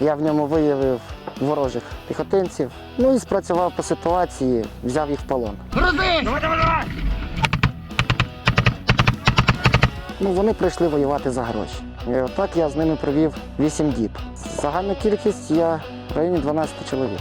Я в ньому виявив ворожих піхотинців. Ну і спрацював по ситуації, взяв їх в полон. Ну, вони прийшли воювати за гроші. І отак я з ними провів 8 діб. Загальна кількість я в районі 12 чоловік.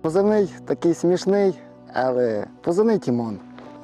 Позивний такий смішний, але позивний Тімон.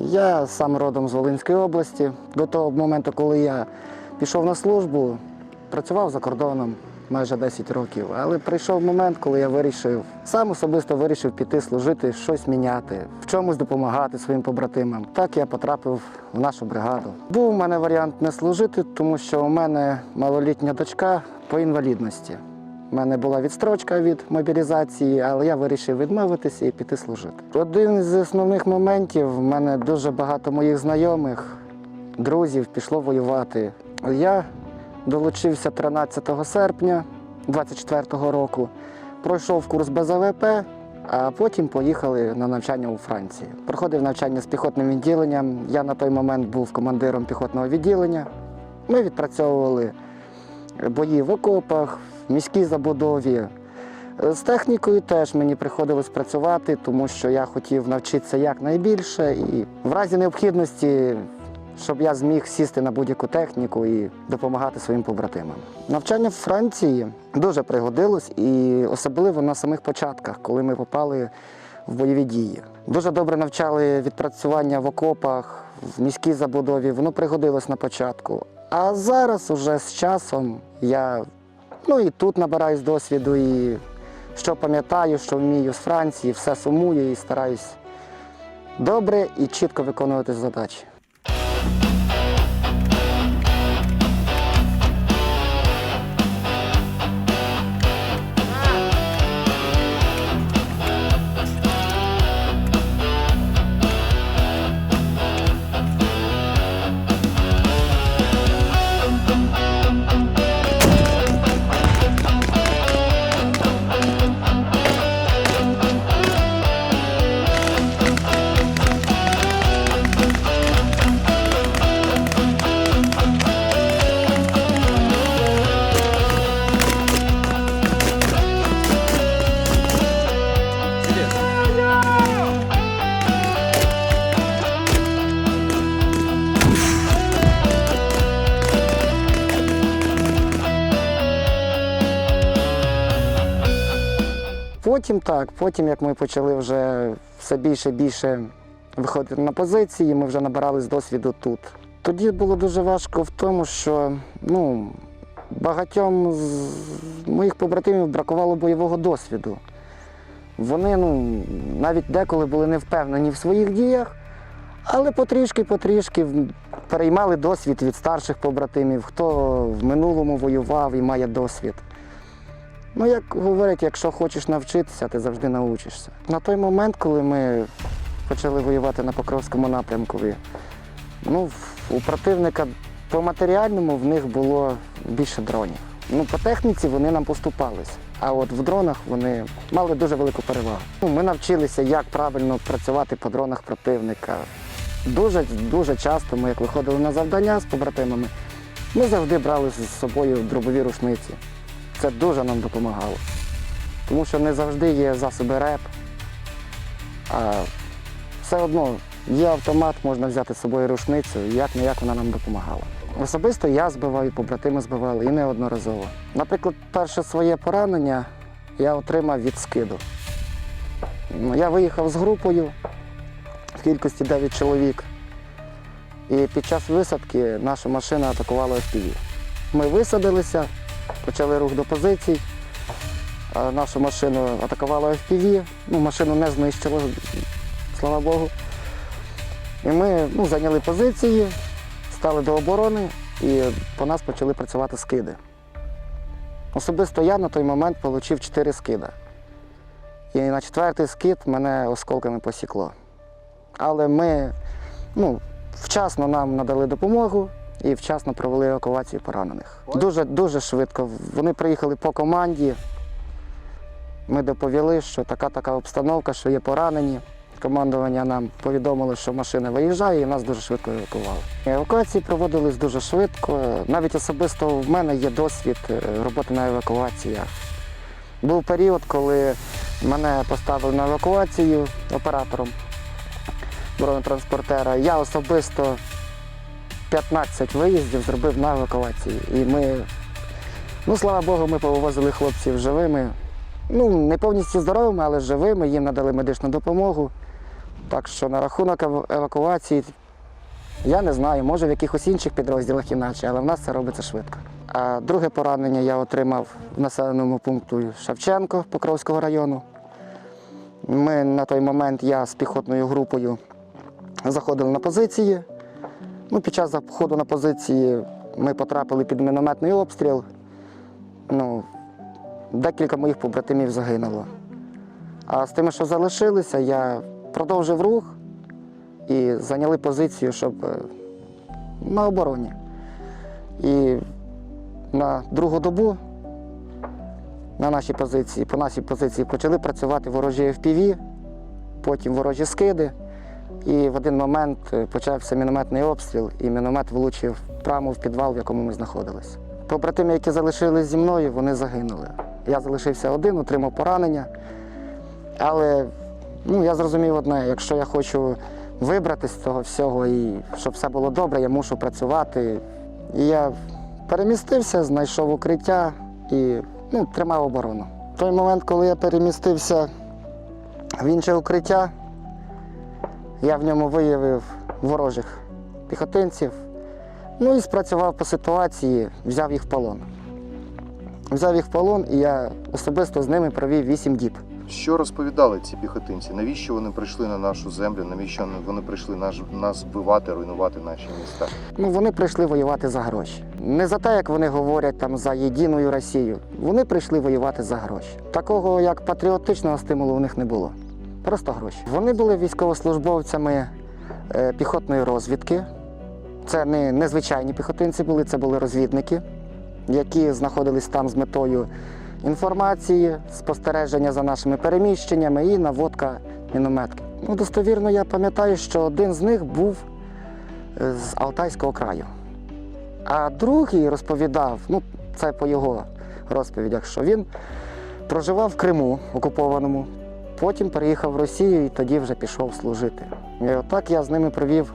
Я сам родом з Волинської області. До того моменту, коли я пішов на службу, працював за кордоном майже 10 років. Але прийшов момент, коли я вирішив, сам особисто вирішив піти служити, щось міняти, в чомусь допомагати своїм побратимам. Так я потрапив в нашу бригаду. Був у мене варіант не служити, тому що у мене малолітня дочка по інвалідності. У мене була відстрочка від мобілізації, але я вирішив відмовитися і піти служити. Один з основних моментів в мене дуже багато моїх знайомих, друзів пішло воювати. Я долучився 13 серпня 24-го року, пройшов курс БЗВП, а потім поїхали на навчання у Франції. Проходив навчання з піхотним відділенням. Я на той момент був командиром піхотного відділення. Ми відпрацьовували бої в окопах, в міській забудові. З технікою теж мені приходилось працювати, тому що я хотів навчитися якнайбільше і в разі необхідності, щоб я зміг сісти на будь-яку техніку і допомагати своїм побратимам. Навчання в Франції дуже пригодилось, і особливо на самих початках, коли ми попали в бойові дії. Дуже добре навчали відпрацювання в окопах, в міській забудові. Воно пригодилось на початку. А зараз, уже з часом, я ну і тут набираюсь досвіду, і що пам'ятаю, що вмію з Франції, все сумую і стараюсь добре і чітко виконувати задачі. Потім так, потім як ми почали вже все більше і більше виходити на позиції, ми вже набирались досвіду тут. Тоді було дуже важко в тому, що ну, багатьом з моїх побратимів бракувало бойового досвіду. Вони ну, навіть деколи були не впевнені в своїх діях, але потрішки-потрішки переймали досвід від старших побратимів, хто в минулому воював і має досвід. Ну, як говорять, якщо хочеш навчитися, ти завжди научишся. На той момент, коли ми почали воювати на Покровському напрямку, ну, у противника по матеріальному в них було більше дронів. Ну, по техніці вони нам поступались, а от в дронах вони мали дуже велику перевагу. Ну, ми навчилися, як правильно працювати по дронах противника. Дуже, дуже часто ми, як виходили на завдання з побратимами, ми завжди брали з собою дробові рушниці. Це дуже нам допомагало. Тому що не завжди є засоби РЕП, а все одно є автомат, можна взяти з собою рушницю, як не як вона нам допомагала. Особисто я збивав, і побратими збивали, і неодноразово. Наприклад, перше своє поранення я отримав від скиду. Ну, Я виїхав з групою в кількості 9 чоловік. І під час висадки наша машина атакувала FPV. Ми висадилися, почали рух до позицій. Нашу машину атакувала FPV, ну, машину не знищило, слава Богу. І ми ну, зайняли позиції, стали до оборони і по нас почали працювати скиди. Особисто я на той момент отримав 4 скида. І на четвертий скид мене осколками посікло. Але ми ну, вчасно нам надали допомогу і вчасно провели евакуацію поранених. Дуже, дуже швидко. Вони приїхали по команді. Ми доповіли, що така така обстановка, що є поранені. командування нам повідомило, що машина виїжджає, і нас дуже швидко евакували. Евакуації проводились дуже швидко. Навіть особисто в мене є досвід е, роботи на евакуаціях. Був період, коли мене поставили на евакуацію оператором бронетранспортера. Я особисто 15 виїздів зробив на евакуації. І ми, ну слава Богу, ми повозили хлопців живими. Ну, не повністю здоровими, але живими, їм надали медичну допомогу. Так що на рахунок евакуації я не знаю, може в якихось інших підрозділах іначе, але в нас це робиться швидко. А друге поранення я отримав в населеному пункту Шевченко Покровського району. Ми на той момент, я з піхотною групою заходили на позиції. Ну, під час заходу на позиції ми потрапили під мінометний обстріл. Ну, декілька моїх побратимів загинуло. А з тими, що залишилися, я продовжив рух і зайняли позицію, щоб е, на обороні. І на другу добу на нашій позиції, по нашій позиції почали працювати ворожі FPV, потім ворожі скиди. І в один момент е, почався мінометний обстріл, і міномет влучив прямо в підвал, в якому ми знаходилися. Побратими, які залишились зі мною, вони загинули. Я залишився один, отримав поранення. Але ну, я зрозумів одне: якщо я хочу вибратися з цього всього і щоб все було добре, я мушу працювати. І я перемістився, знайшов укриття і ну, тримав оборону. В той момент, коли я перемістився в інше укриття, я в ньому виявив ворожих піхотинців. Ну і спрацював по ситуації, взяв їх в полон. Взяв їх в полон, і я особисто з ними провів 8 діб. Що розповідали ці піхотинці? Навіщо вони прийшли на нашу землю? Навіщо вони прийшли наш, нас вбивати, руйнувати наші міста? Ну, вони прийшли воювати за гроші. Не за те, як вони говорять там за єдину Росію. Вони прийшли воювати за гроші. Такого як патріотичного стимулу у них не було. Просто гроші. Вони були військовослужбовцями е, піхотної розвідки. Це не незвичайні піхотинці були, це були розвідники, які знаходились там з метою інформації, спостереження за нашими переміщеннями і наводка мінометки. Ну, достовірно, я пам'ятаю, що один з них був е, з Алтайського краю. А другий розповідав, ну це по його розповідях, що він проживав в Криму окупованому, потім переїхав в Росію і тоді вже пішов служити. І отак я з ними провів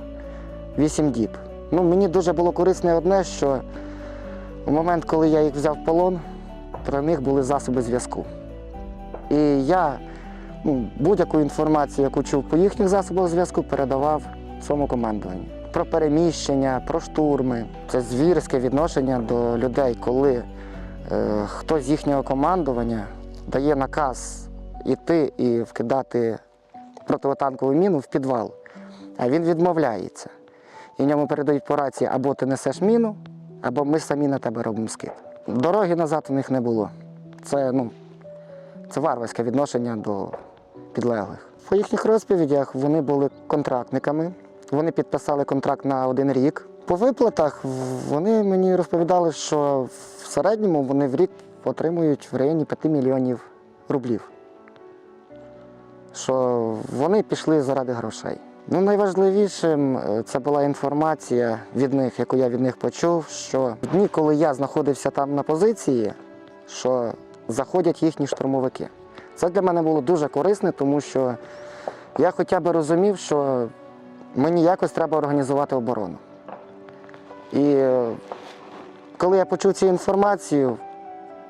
вісім діб. Ну, мені дуже було корисне одне, що у момент, коли я їх взяв в полон, про них були засоби зв'язку. І я ну, будь-яку інформацію, яку чув по їхніх засобах зв'язку, передавав своєму командуванню. Про переміщення, про штурми. Це звірське відношення до людей, коли е, хтось з їхнього командування дає наказ іти і вкидати противотанкову міну в підвал, а він відмовляється. І ньому передають по рації або ти несеш міну, або ми самі на тебе робимо скид. Дороги назад у них не було. Це, ну, це варварське відношення до підлеглих. По їхніх розповідях вони були контрактниками. Вони підписали контракт на один рік. По виплатах вони мені розповідали, що в середньому вони в рік отримують в районі 5 мільйонів рублів. Що вони пішли заради грошей. Ну, найважливішим е, це була інформація від них, яку я від них почув, що в дні, коли я знаходився там на позиції, що заходять їхні штурмовики. Це для мене було дуже корисне, тому що я хоча б розумів, що мені якось треба організувати оборону. І е, коли я почув цю інформацію,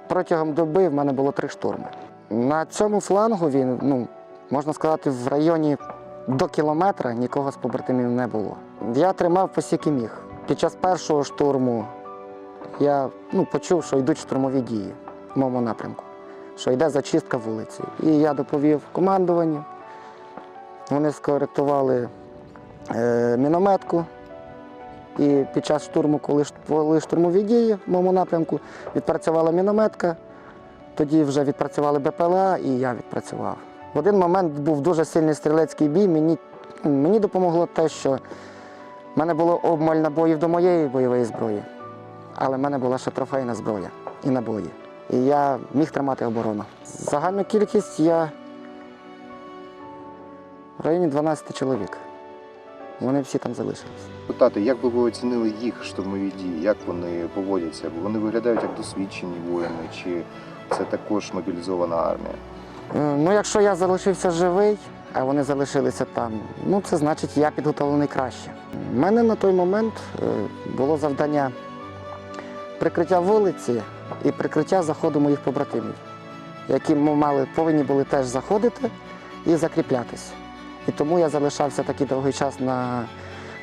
протягом доби в мене було три штурми. На цьому флангу він, ну, можна сказати, в районі до кілометра нікого з побратимів не було. Я тримав посіки міг. Під час першого штурму я ну, почув, що йдуть штурмові дії в моєму напрямку, що йде зачистка вулиці. І я доповів командуванню. Вони скоректували е, мінометку. І під час штурму, коли були штурмові дії в моєму напрямку, відпрацювала мінометка, тоді вже відпрацювали БПЛА і я відпрацював. В один момент був дуже сильний стрілецький бій. Мені, мені допомогло те, що в мене було обмаль набоїв до моєї бойової зброї, але в мене була ще трофейна зброя і набої. І я міг тримати оборону. Загальну кількість я В районі 12 чоловік. Вони всі там залишились. Питати, як би ви оцінили їх штурмові дії, як вони поводяться? Вони виглядають як досвідчені воїни, чи це також мобілізована армія? Е, Ну, якщо я залишився живий, а вони залишилися там, ну це значить, я підготовлений краще. У мене на той момент е, було завдання прикриття вулиці і прикриття заходу моїх побратимів, які мали, повинні були теж заходити і закріплятися. І тому я залишався такий довгий час на,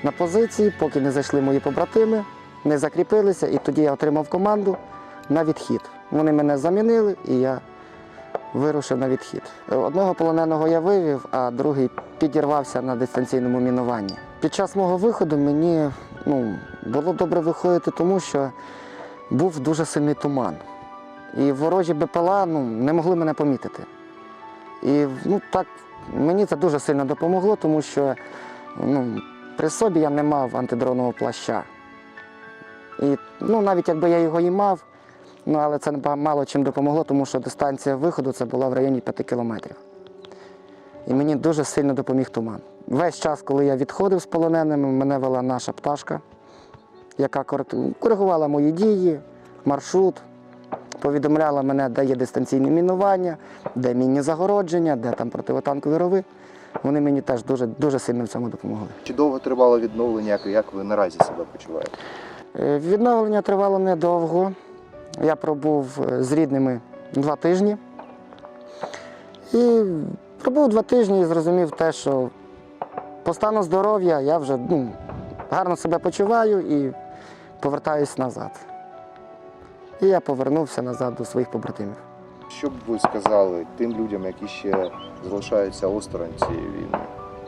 на позиції, поки не зайшли мої побратими, не закріпилися, і тоді я отримав команду на відхід. Вони мене замінили, і я вирушив на відхід. Одного полоненого я вивів, а другий підірвався на дистанційному мінуванні. Під час мого виходу мені ну, було добре виходити, тому що був дуже сильний туман. І ворожі БПЛА ну, не могли мене помітити. І ну, так, мені це дуже сильно допомогло, тому що ну, при собі я не мав антидронового плаща. І ну, навіть якби я його і мав, Ну, але це мало чим допомогло, тому що дистанція виходу це була в районі 5 кілометрів. І мені дуже сильно допоміг туман. Весь час, коли я відходив з полоненими, мене вела наша пташка, яка коригувала мої дії, маршрут, повідомляла мене, де є дистанційні мінування, де мінні загородження, де там противотанкові рови. Вони мені теж дуже, дуже сильно в цьому допомогли. Чи довго тривало відновлення, як, як ви наразі себе почуваєте? Е, Відновлення тривало недовго. Я пробув е, з рідними два тижні. І пробув два тижні і зрозумів те, що по стану здоров'я я вже ну, гарно себе почуваю і повертаюсь назад. І я повернувся назад до своїх побратимів. Що б ви сказали тим людям, які ще залишаються осторонь цієї війни,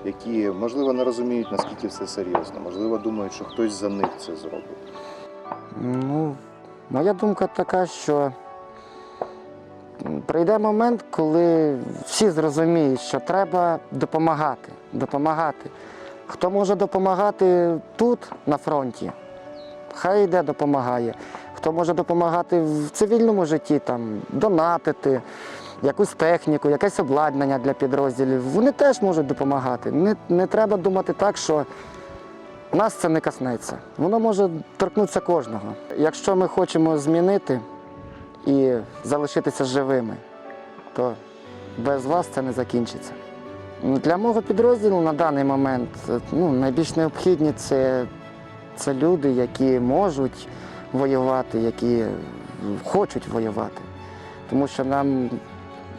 які, можливо, не розуміють, наскільки все серйозно, можливо, думають, що хтось за них це зробить. Ну, моя думка така, що прийде момент, коли всі зрозуміють, що треба допомагати. Допомагати. Хто може допомагати тут, на фронті, хай йде допомагає. Хто може допомагати в цивільному житті, там, донатити, якусь техніку, якесь обладнання для підрозділів, вони теж можуть допомагати. Не, не треба думати так, що нас це не коснеться. Воно може торкнутися кожного. Якщо ми хочемо змінити і залишитися живими, то без вас це не закінчиться. Для мого підрозділу на даний момент ну, найбільш необхідні це, це люди, які можуть воювати, які хочуть воювати. Тому що нам,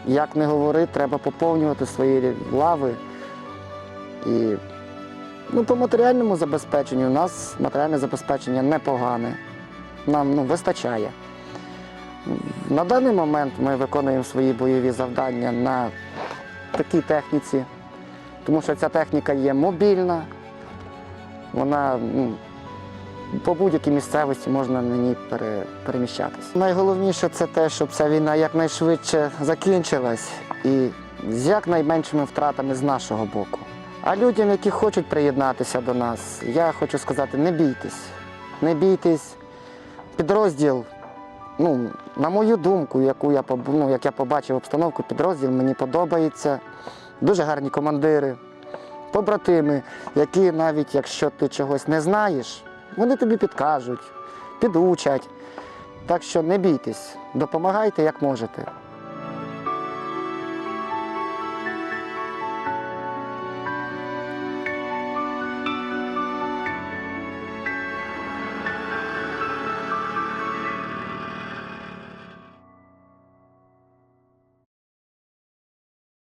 як не говори, треба поповнювати свої лави. І Ну, по матеріальному забезпеченню у нас матеріальне забезпечення непогане. Нам ну, вистачає. На даний момент ми виконуємо свої бойові завдання на такій техніці, тому що ця техніка є мобільна, вона ну, по будь-якій місцевості можна на ній пере, переміщатися. Найголовніше це те, щоб ця війна якнайшвидше закінчилась і з якнайменшими втратами з нашого боку. А людям, які хочуть приєднатися до нас, я хочу сказати, не бійтесь. Не бійтесь. Підрозділ, ну, на мою думку, яку я, ну, як я побачив обстановку, підрозділ мені подобається. Дуже гарні командири, побратими, які навіть якщо ти чогось не знаєш, вони тобі підкажуть, підучать. Так що не бійтесь, допомагайте як можете.